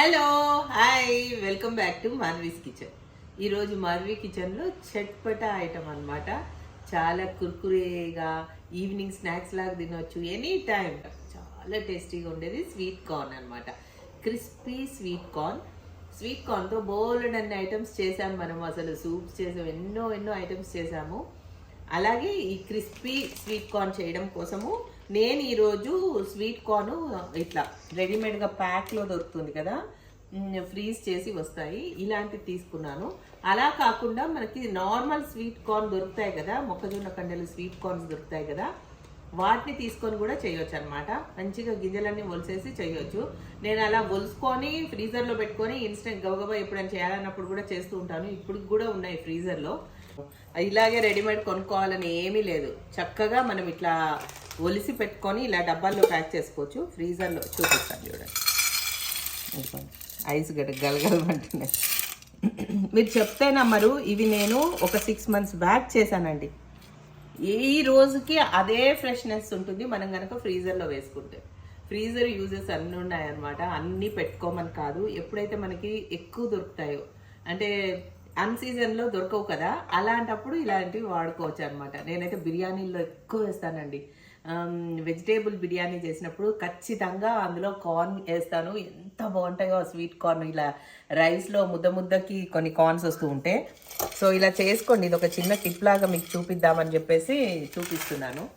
Hello hi welcome back to Marvi's kitchen ఈరోజు మార్వీ కిచెన్లో chatpata item అనమాట చాలా కుర్కురేగా ఈవినింగ్ స్నాక్స్ లాగా తినొచ్చు ఎనీ టైం చాలా టేస్టీగా ఉండేది స్వీట్ కార్న్ అన్నమాట. క్రిస్పీ స్వీట్ కార్న్ స్వీట్ కార్న్తో బోల్డ్ అన్ని ఐటమ్స్ చేసాం మనం అసలు సూప్స్ చేసాం ఎన్నో ఎన్నో ఐటమ్స్ చేసాము అలాగే ఈ క్రిస్పీ స్వీట్ కార్న్ చేయడం కోసము నేను ఈరోజు స్వీట్ కార్న్ ఇట్లా రెడీమేడ్గా ప్యాక్లో దొరుకుతుంది కదా. ఫ్రీజ్ చేసి వస్తాయి. ఇలాంటివి తీసుకున్నాను. అలా కాకుండా మనకి నార్మల్ స్వీట్ కార్న్ దొరుకుతాయి కదా. మొక్కజొన్న కండలు స్వీట్ కార్న్స్ దొరుకుతాయి కదా. వాటిని తీసుకొని కూడా చేయొచ్చు అనమాట మంచిగా గింజలన్నీ ఒలిసేసి చేయొచ్చు. నేను అలా ఒలుసుకొని ఫ్రీజర్లో పెట్టుకొని ఇన్స్టెంట్ గబగబా ఎప్పుడైనా చేయాలన్నప్పుడు కూడా చేస్తూ ఉంటాను. ఇప్పుడు కూడా ఉన్నాయి ఫ్రీజర్లో ఇలాగే రెడీమేడ్ కొనుక్కోవాలని ఏమీ లేదు. చక్కగా మనం ఇట్లా ఒలిసి పెట్టుకొని ఇలా డబ్బాల్లో ప్యాక్ చేసుకోవచ్చు. ఫ్రీజర్లో చూపిస్తాను చూడండి. ఐస్ గడ్డ గలగలమంటున్నాయి మీరు చెప్తే నమ్మరు. ఇవి నేను ఒక సిక్స్ మంత్స్ బ్యాక్ చేశానండి. ఈ రోజుకి అదే ఫ్రెష్నెస్ ఉంటుంది మనం కనుక ఫ్రీజర్లో వేసుకుంటే. ఫ్రీజర్ యూజెస్ అన్నీ ఉన్నాయన్నమాట. అన్నీ పెట్టుకోమని కాదు. ఎప్పుడైతే మనకి ఎక్కువ దొరుకుతాయో. అంటే అన్ సీజన్లో దొరకవు కదా. అలాంటప్పుడు ఇలాంటివి వాడుకోవచ్చు అనమాట నేనైతే బిర్యానీల్లో ఎక్కువ వేస్తానండి. వెజిటేబుల్ బిర్యానీ చేసినప్పుడు ఖచ్చితంగా అందులో కార్న్ వేస్తాను. ఎంత బాగుంటాయో స్వీట్ కార్న్ ఇలా రైస్లో ముద్ద ముద్దకి కొన్ని కార్న్స్ వస్తూ ఉంటే. సో ఇలా చేసుకోండి. ఇది ఒక చిన్న టిప్ లాగా మీకు చూపిద్దామని చెప్పేసి చూపిస్తున్నాను.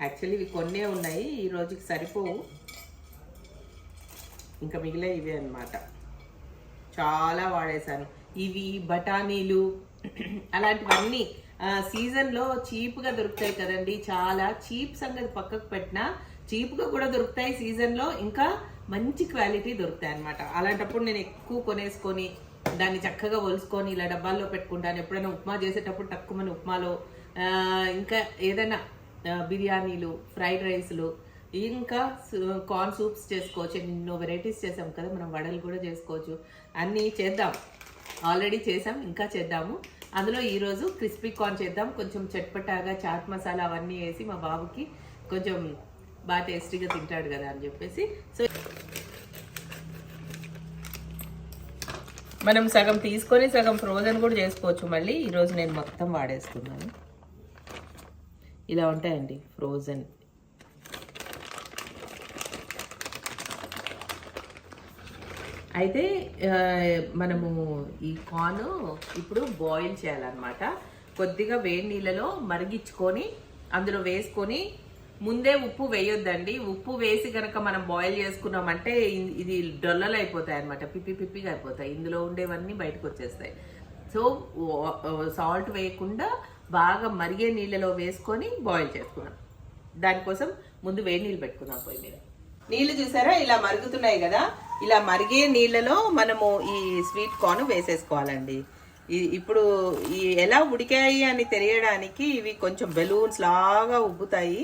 యాక్చువల్లీ ఇవి కొన్నే ఉన్నాయి. ఈ రోజుకి సరిపోవు. ఇంకా మిగిలే ఇవే అనమాట చాలా వాడేశాను. ఇవి బఠానీలు అలాంటివన్నీ సీజన్లో చీప్గా దొరుకుతాయి కదండి. చాలా చీప్ సంగతి పక్కకు పెట్టినా చీప్గా కూడా దొరుకుతాయి సీజన్లో. ఇంకా మంచి క్వాలిటీ దొరుకుతాయి అన్నమాట. అలాంటప్పుడు నేను ఎక్కువ కొనేసుకొని దాన్ని చక్కగా ఒలుసుకొని ఇలా డబ్బాల్లో పెట్టుకుంటాను. ఎప్పుడైనా ఉప్మా చేసేటప్పుడు తక్కువ ఉప్మాలో ఇంకా ఏదైనా బిర్యానీలు ఫ్రైడ్ రైస్లు ఇంకా కార్న్ సూప్స్ చేసుకోవచ్చు. ఎన్నో వెరైటీస్ చేసాం కదా మనం వడలు కూడా చేసుకోవచ్చు. అన్నీ చేద్దాం. ఆల్రెడీ చేసాం ఇంకా చేద్దాము. అందులో ఈరోజు క్రిస్పీ కార్న్ చేద్దాం. కొంచెం చట్పటాగా చాట్ మసాలా అవన్నీ వేసి మా బాబుకి కొంచెం బాగా టేస్టీగా తింటాడు కదా అని చెప్పేసి. సో మనం సగం తీసుకొని సగం ఫ్రోజన్ కూడా చేసుకోవచ్చు. మళ్ళీ ఈరోజు నేను మొత్తం వాడేస్తున్నాను. ఇలా ఉంటాయండి ఫ్రోజన్ అయితే మనము ఈ కార్న్ ఇప్పుడు బాయిల్ చేయాలన్నమాట. కొద్దిగా వేడి నీళ్ళలో మరిగించుకొని అందులో వేసుకొని ముందే ఉప్పు వేయొద్దండి. ఉప్పు వేసి కనుక మనం బాయిల్ చేసుకున్నామంటే ఇది డొల్లలు అయిపోతాయి అనమాట పిప్పి పిప్పిగా అయిపోతాయి. ఇందులో ఉండేవన్నీ బయటకు వచ్చేస్తాయి. సో సాల్ట్ వేయకుండా బాగా మరిగే నీళ్ళలో వేసుకొని బాయిల్ చేసుకున్నాం. దానికోసం ముందు వేడి నీళ్ళు పెట్టుకుందాం పోయి మీద. నీళ్ళు చూసారా? ఇలా మరుగుతున్నాయి కదా. ఇలా మరిగే నీళ్ళలో మనము ఈ స్వీట్ కార్న్ వేసేసుకోవాలండి. ఇప్పుడు ఈ ఎలా ఉడికాయి అని తెలియడానికి ఇవి కొంచెం బెలూన్స్ లాగా ఉబ్బుతాయి.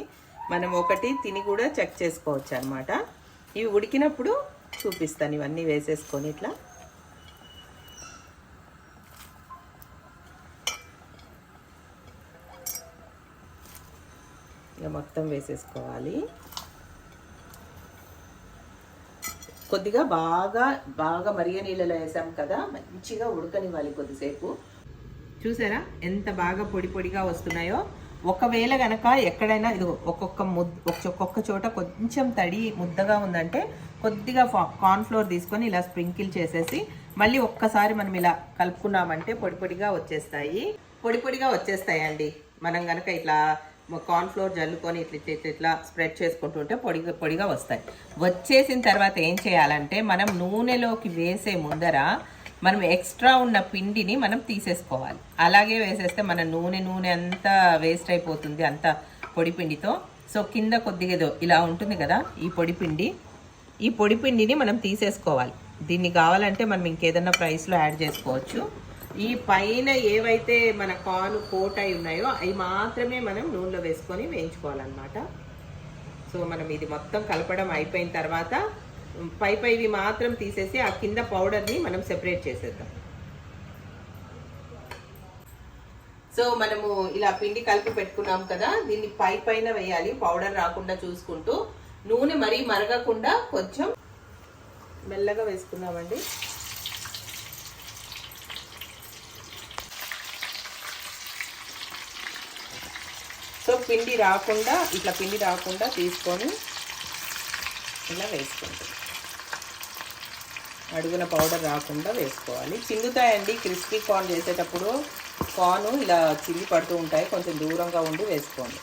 మనం ఒకటి తిని కూడా చెక్ చేసుకోవచ్చు అనమాట ఇవి ఉడికినప్పుడు చూపిస్తాను ఇవన్నీ వేసేసుకొని ఇట్లా. ఇక మొత్తం వేసేసుకోవాలి. కొద్దిగా బాగా బాగా మరిగే నీళ్ళలో వేసాం కదా మంచిగా ఉడకనివ్వాలి కొద్దిసేపు. చూసారా? ఎంత బాగా పొడి పొడిగా వస్తున్నాయో. ఒకవేళ గనక ఎక్కడైనా ఇది ఒక్కొక్క ముద్ద ఒక్కొక్క చోట కొంచెం తడి ముద్దగా ఉందంటే కొద్దిగా కార్న్ఫ్లోర్ తీసుకొని ఇలా స్ప్రింకిల్ చేసేసి మళ్ళీ ఒక్కసారి మనం ఇలా కలుపుకున్నామంటే పొడి పొడిగా వచ్చేస్తాయి. పొడి పొడిగా వచ్చేస్తాయండి. మనం గనక ఇట్లా కార్న్ ఫ్లోర్ జల్లుకొని ఇట్లా ఇట్లా ఇట్లా స్ప్రెడ్ చేసుకుంటుంటే పొడిగా పొడిగా వస్తాయి. వచ్చేసిన తర్వాత ఏం చేయాలంటే మనం నూనెలోకి వేసే ముందర మనం ఎక్స్ట్రా ఉన్న పిండిని మనం తీసేసుకోవాలి. అలాగే వేసేస్తే మన నూనె నూనె అంతా వేస్ట్ అయిపోతుంది అంత పొడి పిండితో. సో కింద కొద్దిగా ఏదో ఇలా ఉంటుంది కదా ఈ పొడి పిండి. ఈ పొడి పిండిని మనం తీసేసుకోవాలి. దీన్ని కావాలంటే మనం ఇంకేదన్నా ప్రైస్లో యాడ్ చేసుకోవచ్చు. ఈ పైన ఏవైతే మన కాను కోట్ అయి ఉన్నాయో అవి మాత్రమే మనం నూనెలో వేసుకొని వేయించుకోవాలన్నమాట. సో మనం ఇది మొత్తం కలపడం అయిపోయిన తర్వాత పై పైవి మాత్రం తీసేసి ఆ కింద పౌడర్ని మనం సెపరేట్ చేసేద్దాం. సో మనము ఇలా పిండి కలిపి పెట్టుకున్నాం కదా దీన్ని పై పైన వేయాలి పౌడర్ రాకుండా చూసుకుంటూ. నూనె మరీ మరగకుండా కొంచెం మెల్లగా వేసుకుందామండి. పిండి రాకుండా ఇట్లా పిండి రాకుండా తీసుకొని ఇలా వేసుకుంటాం. అడుగున పౌడర్ రాకుండా వేసుకోవాలి. చిందుతాయండి క్రిస్పీ కార్న్ చేసేటప్పుడు కార్న్ ఇలా చిల్లి పడుతూ ఉంటాయి. కొంచెం దూరంగా ఉండి వేసుకోండి.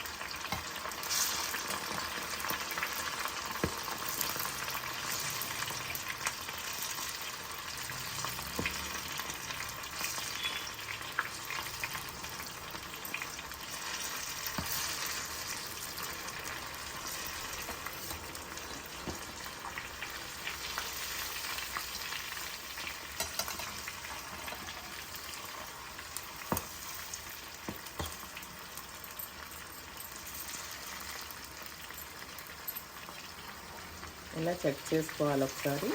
ఇలా చెక్ చేసుకోవాలి ఒకసారి.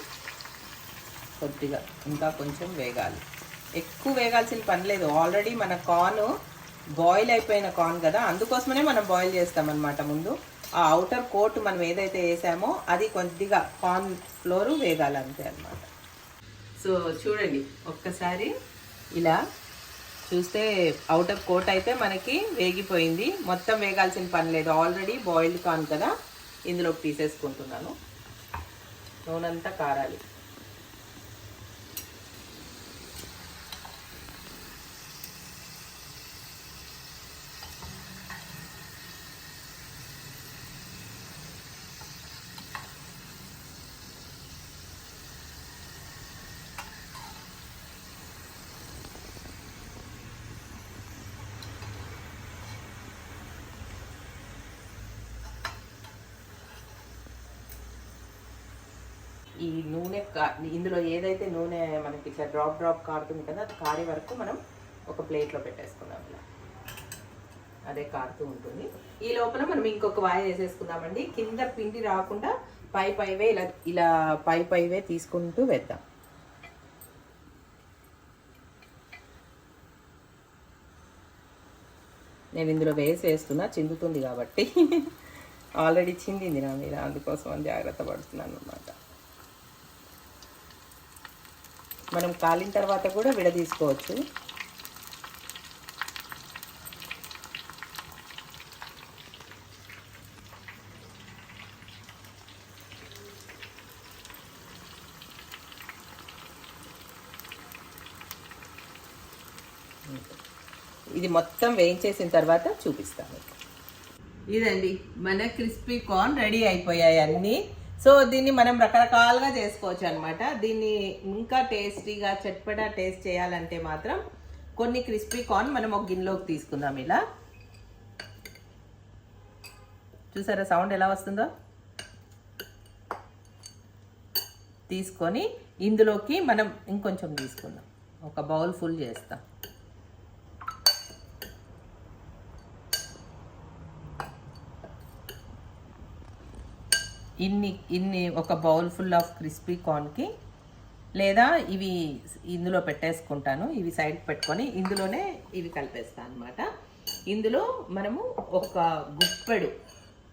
కొద్దిగా ఇంకా కొంచెం వేగాలి. ఎక్కువ వేగాల్సిన పని లేదు. ఆల్రెడీ మన కార్న్ బాయిల్ అయిపోయిన కార్న్ కదా. అందుకోసమనే మనం బాయిల్ చేస్తామన్నమాట ముందు. ఆ అవుటర్ కోట్ మనం ఏదైతే వేసామో అది కొద్దిగా కార్న్ ఫ్లోర్ వేగాలి అంతే అనమాట సో చూడండి. ఒక్కసారి ఇలా చూస్తే అవుటర్ కోట్ అయితే మనకి వేగిపోయింది. మొత్తం వేగాల్సిన పని లేదు. ఆల్రెడీ బాయిల్డ్ కార్న్ కదా. ఇందులో తీసేసుకుంటున్నాను. నూనెంతా కారాలి. ఈ నూనె కా- ఇందులో ఏదైతే నూనె మనకి ఇట్లా డ్రాప్ డ్రాప్ కారుతుంది కదా అది కారే వరకు మనం ఒక ప్లేట్లో పెట్టేసుకుందాం ఇలా. అదే కారుతూ ఉంటుంది. ఈ లోపల మనం ఇంకొక వాయ వేసేసుకుందామండి. కింద పిండి రాకుండా పై పైవే ఇలా ఇలా పై పైవే తీసుకుంటూ వేద్దాం. నేను ఇందులో వేసి వేస్తున్నా చిందుతుంది కాబట్టి. ఆల్రెడీ చిందింది నా మీద అందుకోసం జాగ్రత్త పడుతున్నాను అనమాట మనం కాలిన తర్వాత కూడా విడదీసుకోవచ్చు. ఇది మొత్తం వేయించేసిన తర్వాత చూపిస్తాను. ఇదండి మన క్రిస్పీ కార్న్ రెడీ అయిపోయాయి అన్నీ. సో దీన్ని మనం రకరకాలుగా చేసుకోవచ్చు అనమాట దీన్ని ఇంకా టేస్టీగా చట్పటా టేస్ట్ చేయాలంటే మాత్రం కొన్ని క్రిస్పీ కార్న్ మనం ఒక గిన్నెలోకి తీసుకుందాం ఇలా. చూసారా సౌండ్ ఎలా వస్తుందో? తీసుకొని ఇందులోకి మనం ఇంకొంచెం తీసుకుందాం. ఒక బౌల్ ఫుల్ చేస్తాం. ఇన్ని ఇన్ని ఒక బౌల్ ఫుల్ ఆఫ్ క్రిస్పీ కార్న్కి లేదా ఇవి ఇందులో పెట్టేసుకుంటాను. ఇవి సైడ్ పెట్టుకొని ఇందులోనే ఇవి కలిపేస్తాను అనమాట ఇందులో మనము ఒక గుప్పెడు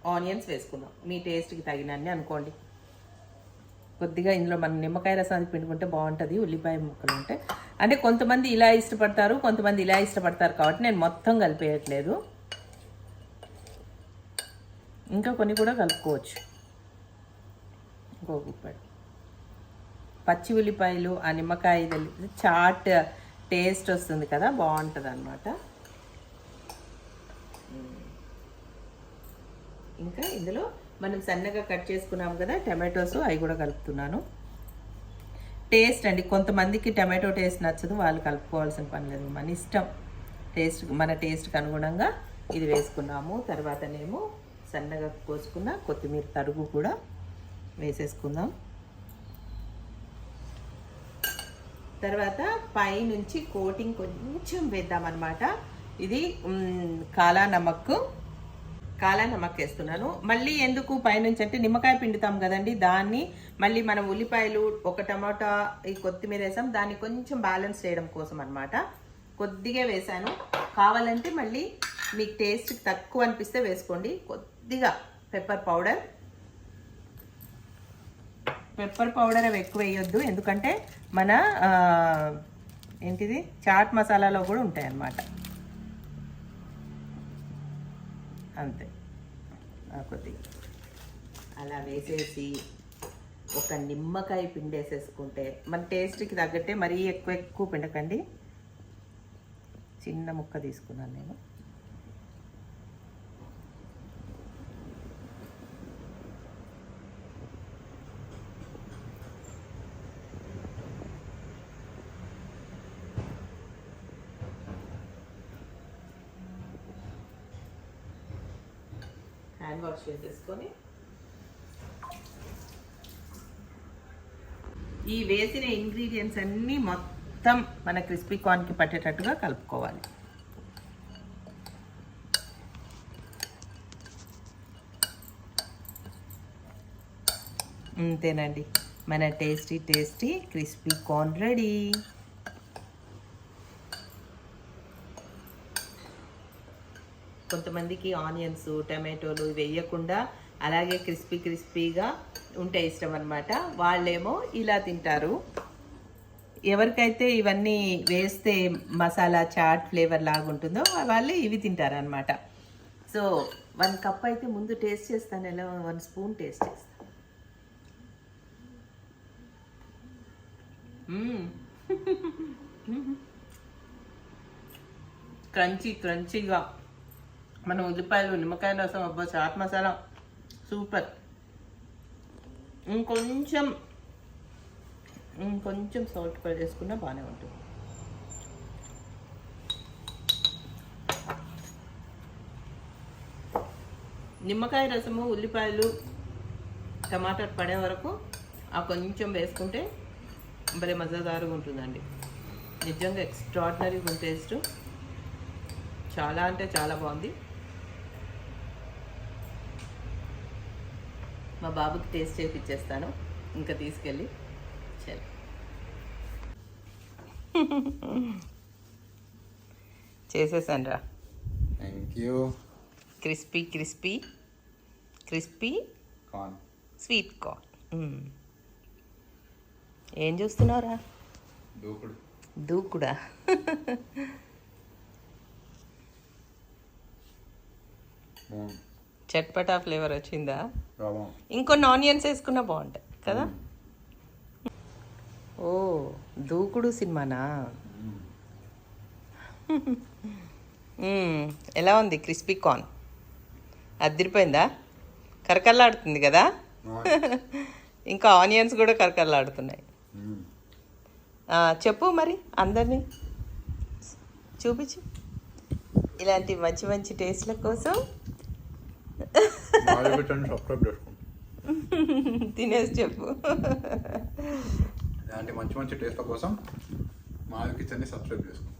ఆనియన్స్ వేసుకుందాం. మీ టేస్ట్కి తగినన్ని అనుకోండి. కొద్దిగా ఇందులో మనం నిమ్మకాయ రసం పిండుకుంటే బాగుంటుంది ఉల్లిపాయ ముక్కలు ఉంటే. అంటే కొంతమంది ఇలా ఇష్టపడతారు కొంతమంది ఇలా ఇష్టపడతారు కాబట్టి నేను మొత్తం కలిపేయట్లేదు. ఇంకా కొన్ని కూడా కలుపుకోవచ్చు. ఇంకో పచ్చి ఉల్లిపాయలు ఆ నిమ్మకాయ చాట్ టేస్ట్ వస్తుంది కదా బాగుంటుంది అనమాట ఇంకా ఇందులో మనం సన్నగా కట్ చేసుకున్నాం కదా టమాటోస్ అవి కూడా కలుపుతున్నాను. టేస్ట్ అండి కొంతమందికి టమాటో టేస్ట్ నచ్చదు వాళ్ళు కలుపుకోవాల్సిన పని లేదు. మన ఇష్టం టేస్ట్ మన టేస్ట్కి అనుగుణంగా ఇది వేసుకున్నాము. తర్వాతనేమో సన్నగా కోసుకున్న కొత్తిమీర తరుగు కూడా వేసేసుకుందాం. తర్వాత పైనుంచి కోటింగ్ కొంచెం వేద్దామన్నమాట. ఇది కాలా నమక్ కాలా నమక్ వేస్తున్నాను మళ్ళీ ఎందుకు పైనుంచి అంటే నిమ్మకాయ పిండుతాం కదండి దాన్ని మళ్ళీ మనం ఉల్లిపాయలు ఒక టమాటా ఈ కొత్తిమీర వేసాం. దాన్ని కొంచెం బ్యాలెన్స్ చేయడం కోసం అన్నమాట కొద్దిగా వేసాను. కావాలంటే మళ్ళీ మీకు టేస్ట్ తక్కువ అనిపిస్తే వేసుకోండి. కొద్దిగా పెప్పర్ పౌడర్. పెప్పర్ పౌడర్ అవి ఎక్కువ వేయొద్దు. ఎందుకంటే మన ఏంటిది? చాట్ మసాలాలో కూడా ఉంటాయి అన్నమాట అంతే కొద్దిగా. అలా వేసేసి ఒక నిమ్మకాయ పిండి వేసేసుకుంటే మన టేస్ట్కి తగ్గట్టే మరీ ఎక్కువ ఎక్కువ పిండకండి. చిన్న ముక్క తీసుకున్నాను నేను. హ్యాండ్ వాష్ చేసేసుకొని ఈ వేసిన ఇంగ్రీడియంట్స్ అన్నీ మొత్తం మన క్రిస్పీ కార్న్కి పట్టేటట్టుగా కలుపుకోవాలి. అంతేనండి మన tasty tasty crispy corn ready. కొంతమందికి ఆనియన్స్ టమాటోలు వేయకుండా అలాగే క్రిస్పీ క్రిస్పీగా ఉంటే ఇష్టం అనమాట వాళ్ళేమో ఇలా తింటారు. ఎవరికైతే ఇవన్నీ వేస్తే మసాలా చాట్ ఫ్లేవర్ లాగా ఉంటుందో వాళ్ళే ఇవి తింటారనమాట సో వన్ కప్ అయితే ముందు టేస్ట్ చేస్తాను ఎలా వన్ స్పూన్ టేస్ట్ చేస్తాను. క్రంచీ క్రంచీగా. మనం ఉల్లిపాయలు నిమ్మకాయ రసం అబ్బా చాట్ మసాలా. సూపర్. ఇంకొంచెం ఇంకొంచెం సాల్ట్ పై వేసుకున్నా బాగానే ఉంటుంది. నిమ్మకాయ రసము ఉల్లిపాయలు టమాటా పడే వరకు ఆ కొంచెం వేసుకుంటే భలే మజాదారుగా ఉంటుందండి. నిజంగా ఎక్స్ట్రాడినరీ ఉంది టేస్ట్. చాలా అంటే చాలా బాగుంది. మా బాబుకి టేస్ట్ చేపిచ్చేస్తాను. ఇంకా తీసుకెళ్ళి చల్. చేసేసాను రా. Thank you crispy crispy crispy corn sweet corn. ఏం చూస్తున్నావురా? దూకుడు. దూకుడా? మూన్ చట్పటా ఫ్లేవర్ వచ్చిందా? ఇంకొన్ని ఆనియన్స్ వేసుకున్నా బాగుంటాయి కదా? ఓ దూకుడు సినిమానా. ఎలా ఉంది క్రిస్పీ కార్న్? అదిరిపోయిందా? కరకల్లాడుతుంది కదా? ఇంకా ఆనియన్స్ కూడా కరకల్లాడుతున్నాయి చెప్పు మరి అందరినీ. చూపించు. ఇలాంటి మంచి మంచి టేస్ట్ల కోసం పెట్టండి సబ్స్క్రైబ్ చేసుకోండి. తినేసి చెప్పు. ఇలాంటి మంచి మంచి టేస్ట్ల కోసం మాది కిచెన్ని సబ్స్క్రైబ్ చేసుకోండి.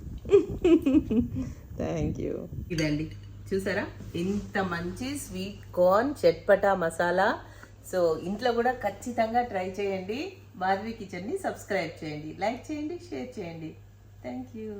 థ్యాంక్ యూ ఇదండి. చూసారా? ఇంత మంచి sweet corn chatpata masala. So ఇంట్లో కూడా ఖచ్చితంగా ట్రై చేయండి. మాధవి కిచెన్ని సబ్స్క్రైబ్ చేయండి. లైక్ చేయండి షేర్ చేయండి. Thank you